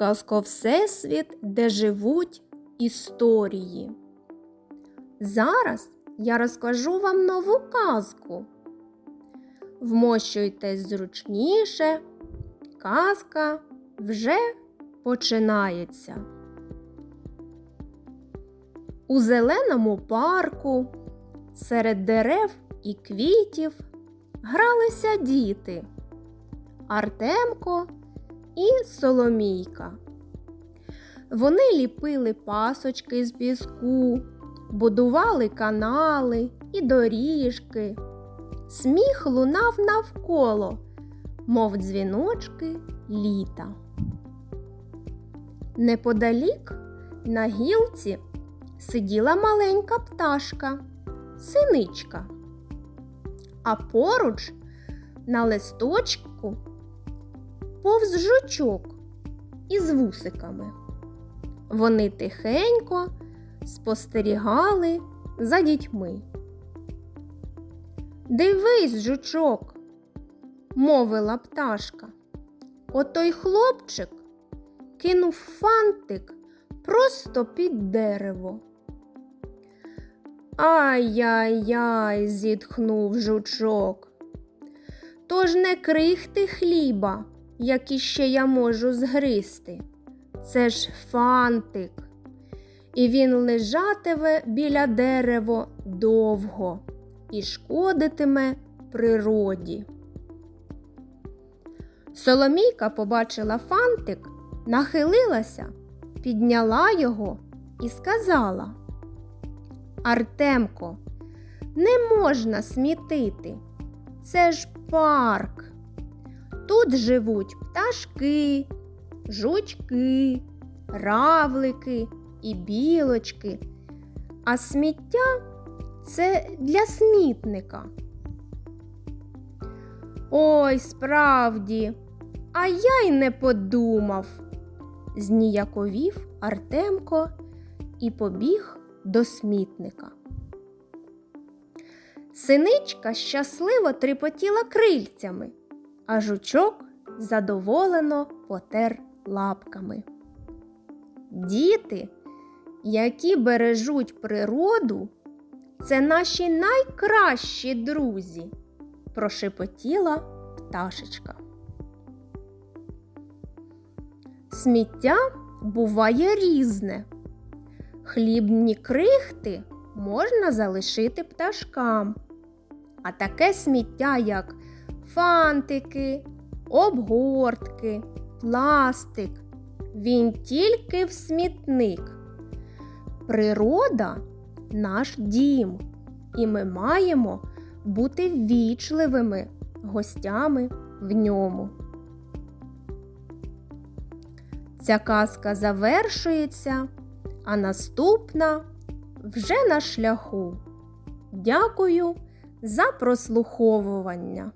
казко Всесвіт, де живуть історії. Зараз я розкажу вам нову казку. Вмощуйтесь зручніше, казка вже починається. У зеленому парку серед дерев і квітів гралися діти Артемко і Соломійка. Вони ліпили пасочки з піску, будували канали і доріжки. Сміх лунав навколо, мов дзвіночки літа. Неподалік на гілці сиділа маленька пташка, синичка, а поруч на листочку повз жучок із вусиками. Вони тихенько спостерігали за дітьми. Дивись, жучок, мовила пташка. Отой хлопчик кинув фантик просто під дерево. Ай-яй-яй, зітхнув жучок. Тож не крихти хліба, як іще я можу згристи. Це ж фантик. І він лежатиме біля дерева довго і шкодитиме природі. Соломійка побачила фантик, нахилилася, підняла його і сказала Артемко, не можна смітити. Це ж парк. Тут живуть пташки, жучки, равлики і білочки, а сміття це для смітника. Ой, справді, а я й не подумав, зніяковів Артемко і побіг до смітника. Синичка щасливо тріпотіла крильцями, а жучок задоволено потер лапками. Діти, які бережуть природу, це наші найкращі друзі, прошепотіла пташечка. Сміття буває різне. Хлібні крихти можна залишити пташкам, а таке сміття, як фантики, обгортки, пластик, він тільки в смітник. Природа наш дім, і ми маємо бути ввічливими гостями в ньому. Ця казка завершується, а наступна вже на шляху. Дякую за прослуховування.